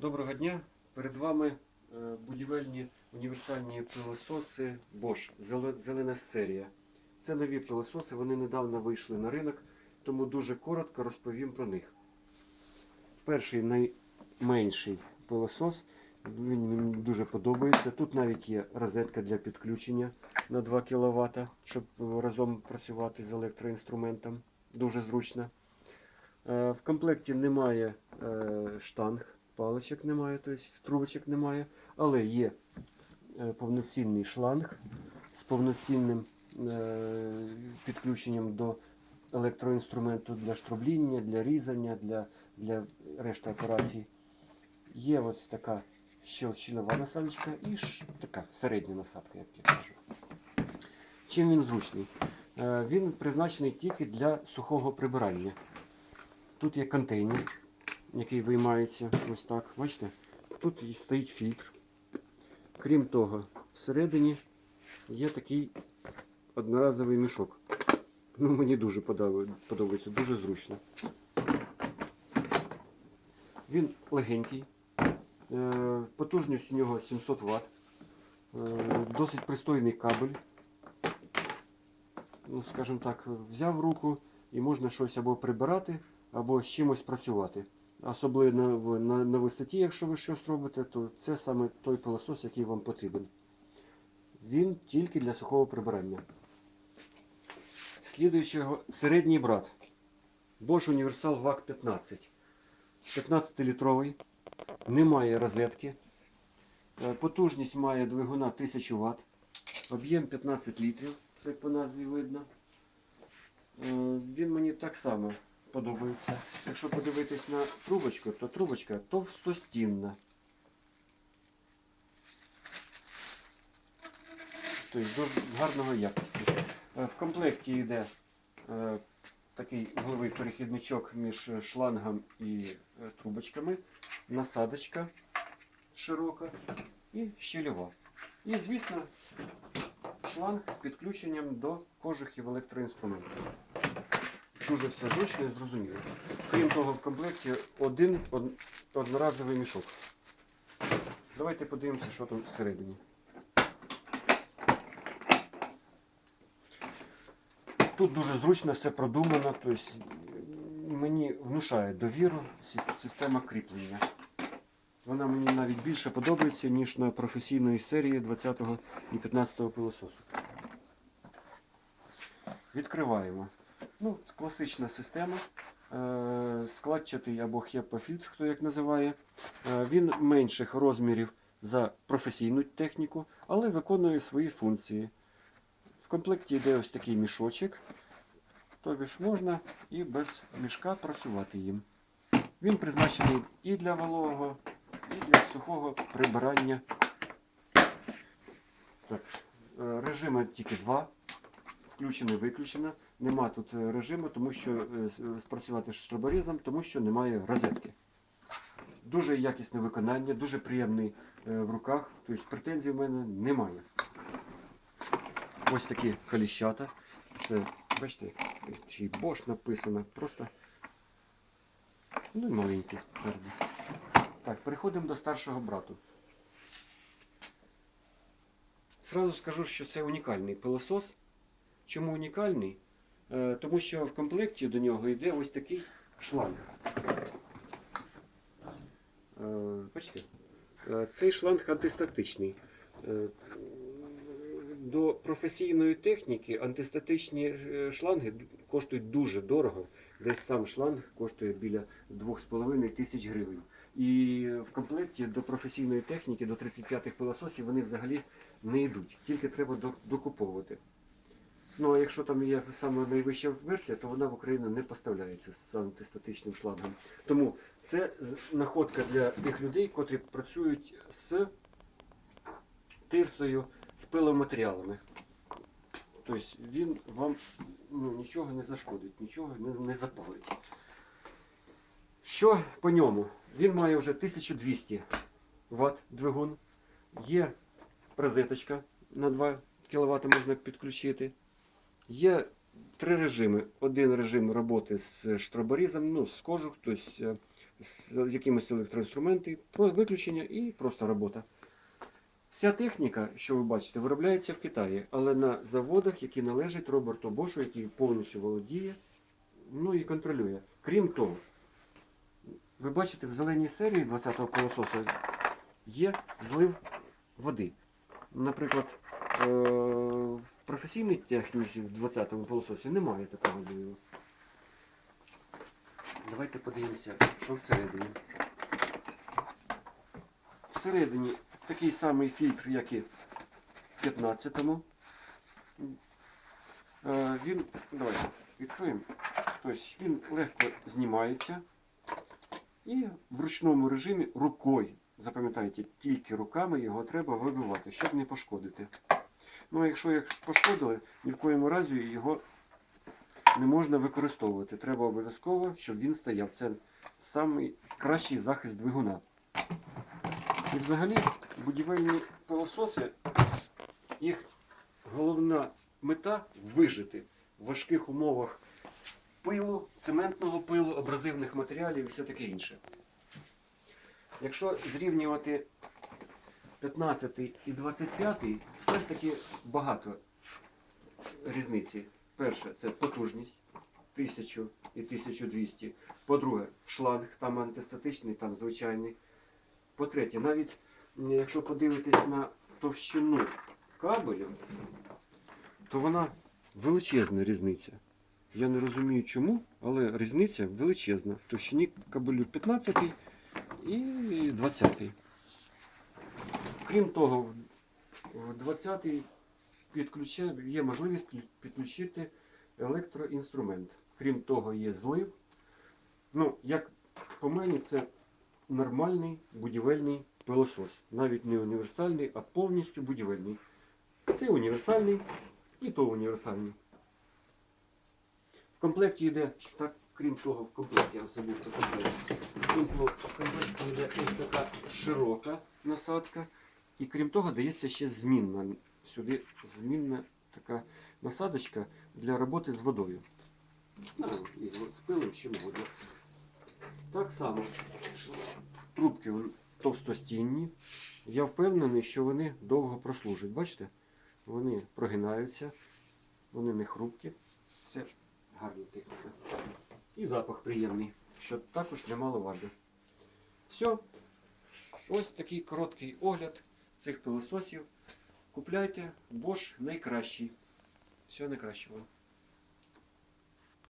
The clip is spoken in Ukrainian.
Доброго дня! Перед вами е, будівельні універсальні пилососи Bosch зелена серія. Це нові пилососи, вони недавно вийшли на ринок, тому дуже коротко розповім про них. Перший найменший пилосос, він мені дуже подобається. Тут навіть є розетка для підключення на 2 кВт, щоб разом працювати з електроінструментом. Дуже зручно. Е, В комплекті немає е, штанг, паличок немає, тобто трубочок немає, але є е, повноцінний шланг з повноцінним е, підключенням до електроінструменту для штробління, для різання, для, для решти операцій. Є ось така щелчинова насадочка і така середня насадка, як я кажу. Чим він зручний? Е, Він призначений тільки для сухого прибирання. Тут є контейнер, який виймається ось так. Бачите? Тут і стоїть фільтр. Крім того, всередині є такий одноразовий мішок. Ну, мені дуже подобається, дуже зручно. Він легенький. Е, Потужність у нього 700 Вт. Е, Досить пристойний кабель. Ну, скажімо так, взяв руку і можна щось або прибирати, або з чимось працювати. Особливо на, на, на висоті, якщо ви щось робите, то це саме той пилосос, який вам потрібен. Він тільки для сухого прибирання. Слідуючого середній брат. Bosch Universal VAC 15. 15-літровий. Немає розетки. Е, Потужність має двигуна 1000 Вт. Об'єм 15 літрів, це по назві видно. Е, Він мені так само подобається. Якщо подивитись на трубочку, то трубочка товстостінна. Тобто гарного якості. Е, В комплекті йде е, такий головий перехідничок між шлангом і е, трубочками, насадочка широка і щільова. І, звісно, шланг з підключенням до кожухів електроінструменту. Дуже все зручно і зрозуміло. Крім того, в комплекті один одноразовий мішок. Давайте подивимося, що там всередині. Тут дуже зручно все продумано, тобто мені внушає довіру система кріплення. Вона мені навіть більше подобається, ніж на професійної серії 20 і 15 пилососу. Відкриваємо. Ну, класична система. Е, складчатий або HEPA-фільтр, хто як називає. Е, він менших розмірів за професійну техніку, але виконує свої функції. В комплекті йде ось такий мішочок. Тобі ж можна і без мішка працювати їм. Він призначений і для вологого, і для сухого прибирання. Так, е, режими тільки два. Включено, виключено. Нема тут е, режиму, тому що е, спрацювати з штраборізом, тому що немає розетки. Дуже якісне виконання, дуже приємний е, в руках. Тобто претензій в мене немає. Ось такі коліщата. Це, бачите, й Bosch написано. Просто ну і маленький спереду. Так, переходимо до старшого брату. Сразу скажу, що це унікальний пилосос. Чому унікальний? Е, тому що в комплекті до нього йде ось такий шланг. Е, бачите? Е, цей шланг антистатичний. До професійної техніки антистатичні шланги коштують дуже дорого. Десь сам шланг коштує біля 2,5 тисяч гривень. І в комплекті до професійної техніки, до 35-х пилососів, вони взагалі не йдуть. Тільки треба докуповувати. Ну а якщо там є саме найвища версія, то вона в Україну не поставляється з антистатичним шлангом. Тому це знаходка для тих людей, котрі працюють з тирсою, з пиломатеріалами. Тобто він вам ну, нічого не зашкодить, нічого не, не запалить. Що по ньому? Він має вже 1200 Вт двигун. Є розеточка на 2 кВт можна підключити. Є три режими. Один режим роботи з штроборізом, ну, з кожух, тобто е, з якимось електроінструменти, виключення і просто робота. Вся техніка, що ви бачите, виробляється в Китаї, але на заводах, які належать Роберту Бошу, який повністю володіє, ну і контролює. Крім того, ви бачите, в зеленій серії 20-го пилососа є злив води. Наприклад, е, в професійній техніці в 20-му пилососі немає такого зливу. Давайте подивимося, що всередині. Всередині такий самий фільтр, як і в 15-му. Е, Він, давайте відкриємо. Тобто він легко знімається і в ручному режимі рукою, запам'ятайте, тільки руками його треба вибивати, щоб не пошкодити. Ну а якщо їх пошкодили, ні в коєму разі його не можна використовувати. Треба обов'язково, щоб він стояв. Це самий кращий захист двигуна. І взагалі будівельні пилососи, їх головна мета вижити в важких умовах пилу, цементного пилу, абразивних матеріалів і все таке інше. Якщо зрівнювати 15 і 25, все ж таки багато різниці. Перше, це потужність 1000 і 1200. По-друге, шланг, там антистатичний, там звичайний. По-третє, навіть якщо подивитись на товщину кабелю, то вона величезна різниця. Я не розумію чому, але різниця величезна в товщині кабелю 15 і 20. Крім того, в- в 20 підключає, є можливість підключити електроінструмент. Крім того, є злив. Ну, як по мені, це нормальний будівельний пилосос. Навіть не універсальний, а повністю будівельний. Це універсальний і то універсальний. В комплекті йде, так, крім того, в комплекті я забув про комплект. В комплекті йде ось така широка насадка. І крім того, дається ще змінна. Сюди змінна така насадочка для роботи з водою. Ну, і з пилом чим угодно. Так само трубки товстостінні. Я впевнений, що вони довго прослужать. Бачите? Вони прогинаються, вони не хрупкі. Це гарна техніка. І запах приємний, що також немаловажно. Все. Ось такий короткий огляд цих пилососів. Купляйте, Bosch найкращий. Всього найкращого.